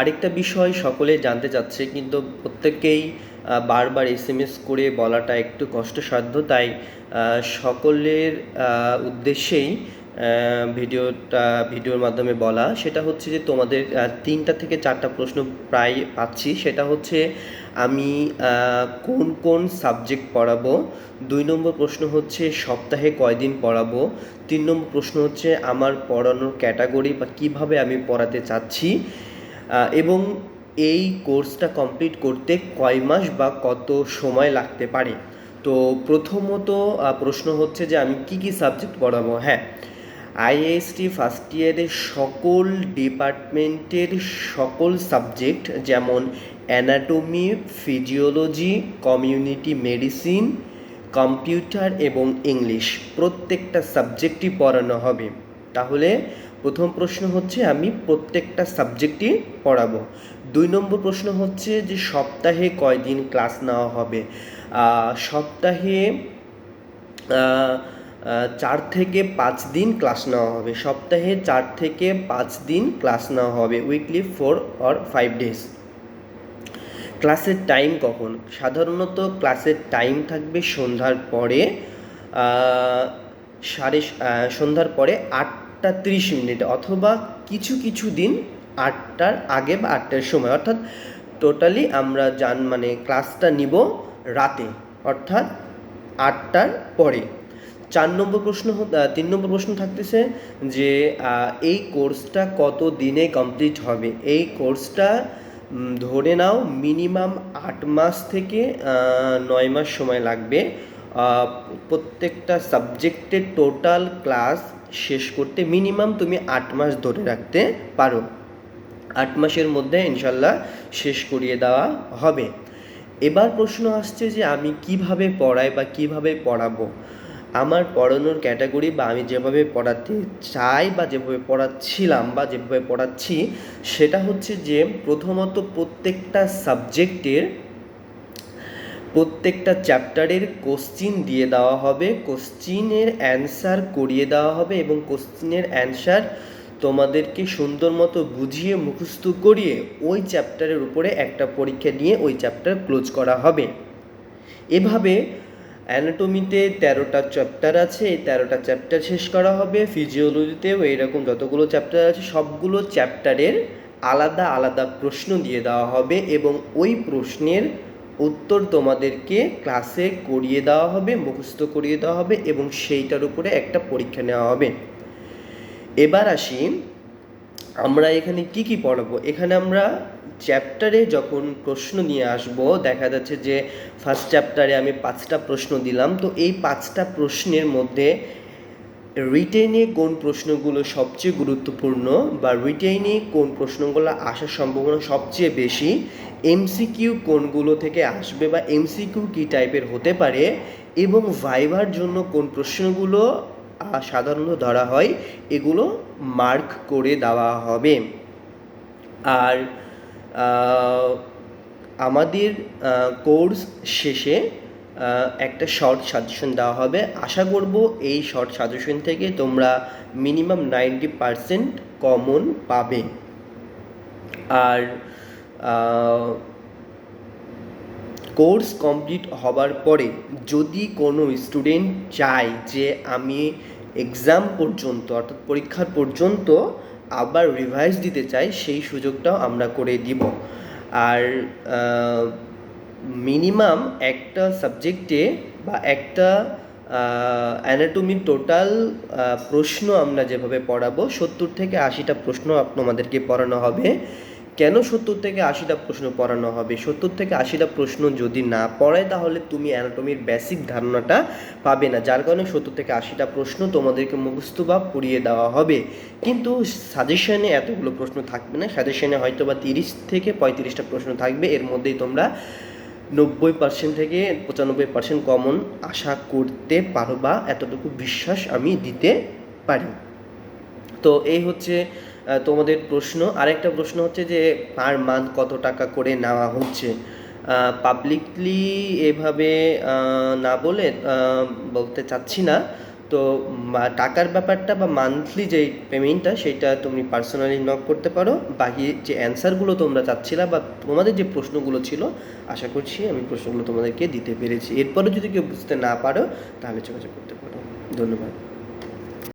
আরেকটা বিষয় সকলে জানতে চাচ্ছে, কিন্তু প্রত্যেককেই বারবার এস এম এস করে বলাটা একটু কষ্টসাধ্য, তাই সকলের উদ্দেশ্যেই ভিডিওটা, ভিডিওর মাধ্যমে বলা, সেটা হচ্ছে যে তোমাদের তিনটা থেকে চারটা প্রশ্ন প্রায় পাচ্ছি। সেটা হচ্ছে আমি কোন কোন সাবজেক্ট পড়াবো? দুই নম্বর প্রশ্ন হচ্ছে সপ্তাহে কয়দিন পড়াবো? তিন নম্বর প্রশ্ন হচ্ছে আমার পড়ানোর ক্যাটাগরি বা কীভাবে আমি পড়াতে চাচ্ছি? এবং এই কোর্সটা কমপ্লিট করতে কয় মাস বা কত সময় লাগতে পারে? তো প্রথমত প্রশ্ন হচ্ছে যে আমি কি কি সাবজেক্ট পড়াবো? হ্যাঁ আইএসটি ফার্স্ট ইয়ারের সকল ডিপার্টমেন্টের সকল সাবজেক্ট যেমন anatomy physiology community medicine computer এবং ইংলিশ প্রত্যেকটা সাবজেক্টই পড়ানো হবে। তাহলে প্রথম প্রশ্ন হচ্ছে, আমি প্রত্যেকটা সাবজেক্টই পড়াবো। দুই নম্বর প্রশ্ন হচ্ছে যে, সপ্তাহে কয়দিন ক্লাস নেওয়া হবে? সপ্তাহে চার থেকে পাঁচ দিন ক্লাস নেওয়া হবে। সপ্তাহে চার থেকে পাঁচ দিন ক্লাস নেওয়া হবে, weekly four or five days. ক্লাসের টাইম কখন? সাধারণত ক্লাসের টাইম থাকবে সন্ধ্যার পরে সাড়ে সন্ধ্যার পরে আটটা তিরিশ মিনিট অথবা কিছু কিছু দিন আটটার আগে বা আটটার সময়। অর্থাৎ টোটালি আমরা যান মানে ক্লাসটা নিব রাতে, অর্থাৎ আটটার পরে। চার নম্বর প্রশ্ন তিন নম্বর প্রশ্ন থাকতেছে যে এই কোর্সটা কত দিনে কমপ্লিট হবে? এই কোর্সটা ধরে নাও মিনিমাম আট মাস থেকে নয় মাস সময় লাগবে। প্রত্যেকটা সাবজেক্টের টোটাল ক্লাস শেষ করতে মিনিমাম তুমি আট মাস ধরে রাখতে পারো। আট মাসের মধ্যে ইনশাল্লাহ শেষ করিয়ে দেওয়া হবে। এবার প্রশ্ন আসছে যে আমি কীভাবে পড়াই বা কীভাবে পড়াবো? আমার পড়ানোর ক্যাটাগরি বা আমি যেভাবে পড়াতে চাই বা যেভাবে পড়াচ্ছিলাম বা যেভাবে পড়াচ্ছি, সেটা হচ্ছে যে প্রথমত প্রত্যেকটা সাবজেক্টের প্রত্যেকটা চ্যাপ্টারের কোশ্চিন দিয়ে দেওয়া হবে, কোশ্চিনের অ্যান্সার করিয়ে দেওয়া হবে এবং কোশ্চিনের অ্যান্সার তোমাদেরকে সুন্দর মতো বুঝিয়ে মুখস্থ করিয়ে ওই চ্যাপ্টারের উপরে একটা পরীক্ষা নিয়ে ওই চ্যাপ্টার ক্লোজ করা হবে। এভাবে অ্যানাটমিতে তেরোটা চ্যাপ্টার আছে, এই তেরোটা চ্যাপ্টার শেষ করা হবে। ফিজিওলজিতেও এইরকম যতগুলো চ্যাপ্টার আছে, সবগুলো চ্যাপ্টারের আলাদা আলাদা প্রশ্ন দিয়ে দেওয়া হবে এবং ওই প্রশ্নের উত্তর তোমাদেরকে ক্লাসে করিয়ে দেওয়া হবে, মুখস্থ করিয়ে দেওয়া হবে এবং সেইটার উপরে একটা পরীক্ষা নেওয়া হবে। এবার আসি, আমরা এখানে কি কি পড়াবো? এখানে আমরা চ্যাপ্টারে যখন প্রশ্ন নিয়ে আসব, দেখা যাচ্ছে যে ফার্স্ট চ্যাপ্টারে আমি পাঁচটা প্রশ্ন দিলাম। তো এই পাঁচটা প্রশ্নের মধ্যে রিটেনে কোন প্রশ্নগুলো সবচেয়ে গুরুত্বপূর্ণ বা রিটেনে কোন প্রশ্নগুলো আসার সম্ভাবনা সবচেয়ে বেশি এমসিকিউ কোনগুলো থেকে আসবে বা এমসিকিউ কী টাইপের হতে পারে এবং ভাইভার জন্য কোন প্রশ্নগুলো সাধারণত ধরা হয়, এগুলো মার্ক করে দেওয়া হবে। আর আমাদের কোর্স শেষে একটা শর্ট সাজেশন দেওয়া হবে। আশা করব এই শর্ট সাজেশন থেকে তোমরা মিনিমাম নাইনটি পারসেন্ট কমন পাবে। আর কোর্স কমপ্লিট হবার পরে যদি কোনো স্টুডেন্ট চায় যে আমি এক্সাম পর্যন্ত, অর্থাৎ পরীক্ষার পর্যন্ত আবার রিভাইজ দিতে চাই, সেই সুযোগটাও আমরা করে দিব। আর মিনিমাম একটা সাবজেক্টে বা একটা অ্যানাটমির টোটাল প্রশ্ন আমরা যেভাবে পড়াবো, সত্তর থেকে আশিটা প্রশ্ন আপনাদেরকে পড়ানো হবে। কেন সত্তর থেকে আশিটা প্রশ্ন পড়ানো হবে? সত্তর থেকে আশিটা প্রশ্ন যদি না পড়ায় তাহলে তুমি অ্যানাটমির বেসিক ধারণাটা পাবে না। যার কারণে সত্তর থেকে আশিটা প্রশ্ন তোমাদেরকে মুখস্থ বা পড়িয়ে দেওয়া হবে। কিন্তু সাজেশনে এতগুলো প্রশ্ন থাকবে না। সাজেশনে হয়তো বা তিরিশ থেকে পঁয়ত্রিশটা প্রশ্ন থাকবে। এর মধ্যেই তোমরা নব্বই পার্সেন্ট থেকে পঁচানব্বই পার্সেন্ট কমন আশা করতে পারো বা এতটুকু বিশ্বাস আমি দিতে পারি। তো এই হচ্ছে তোমাদের প্রশ্ন। আরেকটা প্রশ্ন হচ্ছে যে পার মান্থ কত টাকা করে নেওয়া হচ্ছে? পাবলিকলি এভাবে না বলে বলতে চাচ্ছি না। তো টাকার ব্যাপারটা বা মান্থলি যে পেমেন্টটা সেটা তুমি পার্সোনালি নক করতে পারো। বাকি যে অ্যান্সারগুলো তোমরা চাচ্ছিলা বা তোমাদের যে প্রশ্নগুলো ছিল, আশা করছি আমি প্রশ্নগুলো তোমাদেরকে দিতে পেরেছি। এরপরে যদি কেউ বুঝতে না পারো, তাহলে যোগাযোগ করতে পারো। ধন্যবাদ।